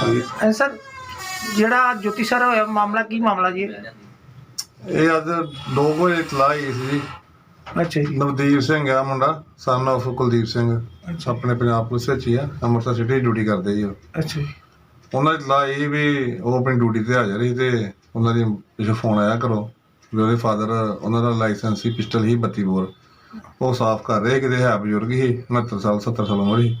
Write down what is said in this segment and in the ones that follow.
Sir ਜਿਹੜਾ ਜੋਤੀ sir ਹੋਇਆ ਮਾਮਲਾ ਕੀ ਮਾਮਲਾ ਜੀ? ਇਹ ਅੱਜ ਦੋ ਵਜੇ ਇਤਲਾਹ ਆਈ ਸੀ ਜੀ। ਅੱਛਾ ਜੀ। ਨਵਦੀਪ ਸਿੰਘ ਆ ਮੁੰਡਾ ਸਨ of ਕੁਲਦੀਪ ਸਿੰਘ। ਆਪਣੇ ਪੰਜਾਬ ਪੁਲਿਸ ਵਿੱਚ ਹੀ ਆ ਅੰਮ੍ਰਿਤਸਰ ਸਿਟੀ ਡਿਊਟੀ ਕਰਦੇ ਜੀ ਉਹ। ਅੱਛਾ ਜੀ। ਉਹਨਾਂ ਦੀ ਇਤਲਾਹ ਇਹ ਵੀ ਉਹ ਆਪਣੀ ਡਿਊਟੀ ਤੇ ਹਾਜ਼ਰ ਸੀ ਤੇ ਉਹਨਾਂ ਦੀ ਪਿੱਛੋਂ ਫੋਨ ਆਇਆ ਕਰੋ ਵੀ ਉਹਦੇ ਫਾਦਰ ਉਹਨਾਂ ਦਾ ਲਾਇਸੈਂਸ ਸੀ ਪਿਸਟਲ ਹੀ 32 ਬੋਰ। ਉਹ ਸਾਫ਼ ਕਰ ਰਹੇ ਕਿਤੇ ਹੈ ਬਜ਼ੁਰਗ ਹੀ 69 ਸਾਲ 70 ਸਾਲ ਉਮਰ ਸੀ।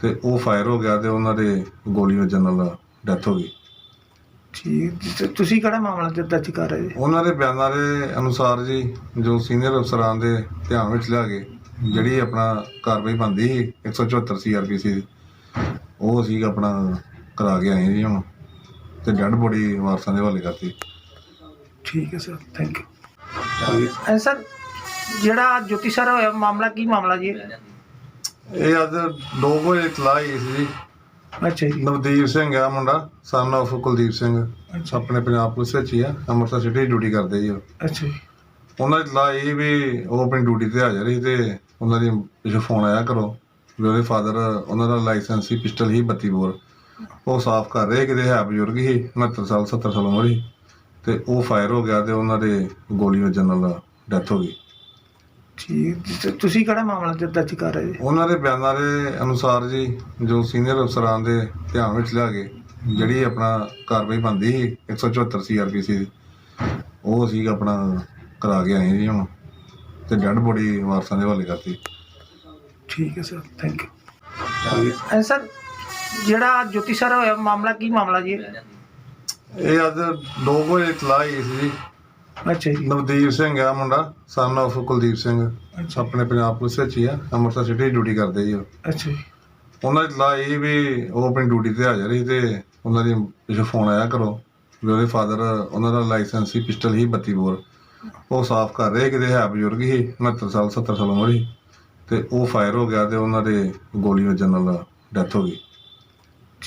ਤੇ ਉਹ ਫਾਇਰ ਹੋ ਗਿਆ ਤੇ ਉਹਨਾਂ ਦੇ ਗੋਲੀ ਵੱਜਣ ਨਾਲ ਡੈਥ ਹੋ ਗਈ। ਠੀਕ। ਤੇ ਤੁਸੀਂ ਕਿਹੜਾ ਮਾਮਲਾ ਤੇ ਦਰਜ ਕਰ ਰਹੇ? ਜੀ ਉਹਨਾਂ ਦੇ ਬਿਆਨਾਂ ਦੇ ਅਨੁਸਾਰ ਜੀ ਜੋ ਸੀਨੀਅਰ ਅਫਸਰਾਂ ਦੇ ਧਿਆਨ ਵਿੱਚ ਲਿਆ ਕੇ ਜਿਹੜੀ ਆਪਣਾ ਕਾਰਵਾਈ ਬੰਦੀ ਸੀ 174 ਸੀਆਰਪੀਸੀ ਦੀ ਉਹ ਅਸੀਂ ਆਪਣਾ ਕਰਾ ਕੇ ਆਏ ਜੀ ਹੁਣ। ਤੇ ਡੈਡ ਬੋਡੀ ਵਾਰਸਾਂ ਦੇ ਹਵਾਲੇ ਕਰਤੀ। ਠੀਕ ਹੈ ਸਰ ਥੈਂਕ ਯੂ ਐ ਸਰ ਜਿਹੜਾ ਜੋਤੀ ਸਰ ਹੋਇਆ ਮਾਮਲਾ ਕੀ ਮਾਮਲਾ ਜੀ? ਇਹ ਅੱਜ ਦੋ ਵਜੇ ਇਤਲਾਹ ਆਈ ਸੀ ਜੀ। ਅੱਛਾ ਜੀ। ਨਵਦੀਪ ਸਿੰਘ ਆ ਮੁੰਡਾ ਸਨ of ਕੁਲਦੀਪ ਸਿੰਘ। ਆਪਣੇ ਪੰਜਾਬ ਪੁਲਿਸ ਵਿੱਚ ਹੀ ਆ ਅੰਮ੍ਰਿਤਸਰ ਸਿਟੀ ਡਿਊਟੀ ਕਰਦੇ ਜੀ ਉਹ। ਅੱਛਾ ਜੀ। ਉਹਨਾਂ ਦੀ ਇਤਲਾਹ ਇਹ ਵੀ ਉਹ ਆਪਣੀ ਡਿਊਟੀ ਤੇ ਹਾਜ਼ਰ ਸੀ ਤੇ ਉਹਨਾਂ ਦੀ ਪਿੱਛੋਂ ਫੋਨ ਆਇਆ ਕਰੋ ਵੀ ਉਹਦੇ ਫਾਦਰ ਉਹਨਾਂ ਦਾ ਲਾਇਸੈਂਸ ਸੀ ਪਿਸਟਲ ਹੀ 32 ਬੋਰ। ਉਹ ਸਾਫ਼ ਕਰ ਰਹੇ ਕਿਤੇ ਹੈ ਬਜ਼ੁਰਗ ਹੀ 69 ਸਾਲ 70 ਸਾਲ ਉਮਰ ਸੀ। ਤੇ ਉਹ ਫਾਇਰ ਹੋ ਗਿਆ ਤੇ ਉਹਨਾਂ ਦੇ ਗੋਲੀ ਵੱਜਣ ਨਾਲ ਡੈਥ ਹੋ ਗਈ। ਜੀ, ਤੇ ਤੁਸੀਂ ਕਿਹੜਾ ਮਾਮਲਾ ਤੇ ਦਰਜ ਕਰ ਰਹੇ? ਜੀ ਉਹਨਾਂ ਦੇ ਬਿਆਨਾਂ ਦੇ ਅਨੁਸਾਰ ਜੀ ਜੋ ਸੀਨੀਅਰ ਅਫਸਰਾਂ ਦੇ ਧਿਆਨ ਵਿੱਚ ਲਿਆ ਕੇ ਜਿਹੜੀ ਆਪਣਾ ਕਾਰਵਾਈ ਬੰਦੀ ਸੀ 174 ਸੀਆਰਪੀਸੀ ਦੀ ਉਹ ਅਸੀਂ ਆਪਣਾ ਕਰਾ ਕੇ ਆਏ ਜੀ ਹੁਣ ਤੇ ਡੈਡ ਬੋਡੀ ਵਾਰਸਾਂ ਦੇ ਹਵਾਲੇ ਕਰਤੀ। ਠੀਕ ਹੈ ਸਰ ਥੈਂਕ ਯੂ ਐ ਸਰ ਜਿਹੜਾ ਜੋਤੀ ਸਰ ਹੋਇਆ ਮਾਮਲਾ ਕੀ ਮਾਮਲਾ ਜੀ? ਇਹ ਅੱਜ ਦੋ ਵਜੇ ਇਤਲਾਹ ਆਈ ਸੀ ਜੀ। ਅੱਛਾ ਜੀ। ਨਵਦੀਪ ਸਿੰਘ ਆ ਮੁੰਡਾ ਸਨ of ਕੁਲਦੀਪ ਸਿੰਘ। ਅੱਛਾ। ਆਪਣੇ ਪੰਜਾਬ ਪੁਲਿਸ ਵਿੱਚ ਹੀ ਆ ਅੰਮ੍ਰਿਤਸਰ ਸਿਟੀ ਡਿਊਟੀ ਕਰਦੇ ਜੀ ਉਹ। ਅੱਛਾ ਜੀ। ਉਹਨਾਂ ਦੀ ਇਤਲਾਹ ਇਹ ਵੀ ਉਹ ਆਪਣੀ ਡਿਊਟੀ ਤੇ ਹਾਜ਼ਰ ਸੀ ਤੇ ਉਹਨਾਂ ਦੀ ਪਿੱਛੋਂ ਫੋਨ ਆਇਆ ਕਰੋ ਵੀ ਉਹਦੇ ਫਾਦਰ ਉਹਨਾਂ ਦਾ ਲਾਇਸੈਂਸ ਸੀ ਪਿਸਟਲ ਹੀ 32 ਬੋਰ। ਉਹ ਸਾਫ਼ ਕਰ ਰਹੇ ਕਿਤੇ ਹੈ ਬਜ਼ੁਰਗ ਹੀ 69 ਸਾਲ 70 ਸਾਲ ਉਮਰ ਸੀ। ਤੇ ਉਹ ਫਾਇਰ ਹੋ ਗਿਆ ਤੇ ਉਹਨਾਂ ਦੇ ਗੋਲੀ ਵੱਜਣ ਨਾਲ ਡੈਥ ਹੋ ਗਈ।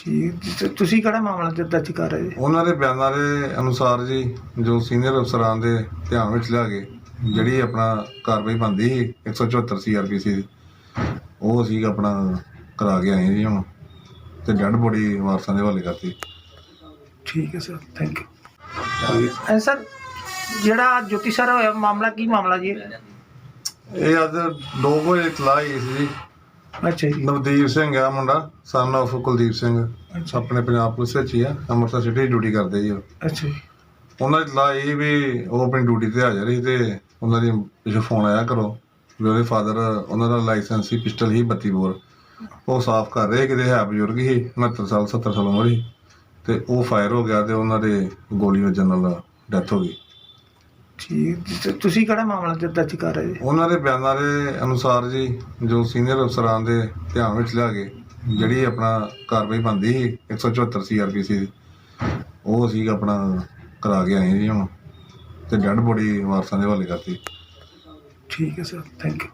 ਠੀਕ ਤੇ ਤੁਸੀਂ ਕਿਹੜਾ ਮਾਮਲਾ ਤੇ ਦਰਜ ਕਰ ਰਹੇ? ਜੀ ਉਹਨਾਂ ਦੇ ਬਿਆਨਾਂ ਦੇ ਅਨੁਸਾਰ ਜੀ ਜੋ ਸੀਨੀਅਰ ਅਫਸਰਾਂ ਦੇ ਧਿਆਨ ਵਿੱਚ ਲਿਆ ਕੇ ਜਿਹੜੀ ਆਪਣਾ ਕਾਰਵਾਈ ਬੰਦੀ ਸੀ 174 ਸੀਆਰਪੀਸੀ ਦੀ ਉਹ ਅਸੀਂ ਆਪਣਾ ਕਰਾ ਕੇ ਆਏ ਜੀ ਹੁਣ ਤੇ ਡੈਡ ਬੋਡੀ ਵਾਰਸਾਂ ਦੇ ਹਵਾਲੇ ਕਰਤੀ। ਠੀਕ ਹੈ ਸਰ ਥੈਂਕ ਯੂ ਐ ਸਰ ਜਿਹੜਾ ਜੋਤੀ ਸਰ ਹੋਇਆ ਮਾਮਲਾ ਕੀ ਮਾਮਲਾ ਜੀ? ਇਹ ਅੱਜ ਦੋ ਵਜੇ ਇਤਲਾਹ ਆਈ ਸੀ ਜੀ। ਅੱਛਾ ਜੀ। ਨਵਦੀਪ ਸਿੰਘ ਆ ਮੁੰਡਾ ਸਨ of ਕੁਲਦੀਪ ਸਿੰਘ। ਅੱਛਾ। ਆਪਣੇ ਪੰਜਾਬ ਪੁਲਿਸ ਵਿੱਚ ਹੀ ਆ ਅੰਮ੍ਰਿਤਸਰ ਸਿਟੀ ਡਿਊਟੀ ਕਰਦੇ ਜੀ ਉਹ। ਅੱਛਾ ਜੀ। ਉਹਨਾਂ ਦੀ ਇਹ ਵੀ ਉਹ ਆਪਣੀ ਡਿਊਟੀ ਤੇ ਹਾਜ਼ਰ ਸੀ ਤੇ ਉਹਨਾਂ ਦੀ ਪਿੱਛੋਂ ਫੋਨ ਆਇਆ ਕਰੋ ਵੀ ਉਹਦੇ ਫਾਦਰ ਉਹਨਾਂ ਦਾ ਲਾਇਸੈਂਸ ਸੀ ਪਿਸਟਲ ਹੀ 32 ਬੋਰ। ਉਹ ਸਾਫ਼ ਕਰ ਰਹੇ ਕਿਤੇ ਹੈ ਬਜ਼ੁਰਗ ਹੀ 69 ਸਾਲ 70 ਸਾਲ ਉਮਰ ਸੀ। ਤੇ ਉਹ ਫਾਇਰ ਹੋ ਗਿਆ ਤੇ ਉਹਨਾਂ ਦੇ ਗੋਲੀ ਵੱਜਣ ਨਾਲ ਡੈਥ ਹੋ ਗਈ। ਜੀ, ਤੇ ਤੁਸੀਂ ਕਿਹੜਾ ਮਾਮਲਾ ਤੇ ਦਰਜ ਕਰ ਰਹੇ? ਜੀ ਉਹਨਾਂ ਦੇ ਬਿਆਨਾਂ ਦੇ ਅਨੁਸਾਰ ਜੀ ਜੋ ਸੀਨੀਅਰ ਅਫਸਰਾਂ ਦੇ ਧਿਆਨ ਵਿੱਚ ਲਿਆ ਕੇ ਜਿਹੜੀ ਆਪਣਾ ਕਾਰਵਾਈ ਬੰਦੀ ਸੀ 174 ਸੀਆਰਪੀਸੀ ਦੀ ਉਹ ਅਸੀਂ ਆਪਣਾ ਕਰਾ ਕੇ ਆਏ ਜੀ ਹੁਣ ਤੇ ਡੈਡ ਬੋਡੀ ਵਾਰਸਾਂ ਦੇ ਹਵਾਲੇ ਕਰਤੀ। ਠੀਕ ਹੈ ਸਰ ਥੈਂਕ ਯੂ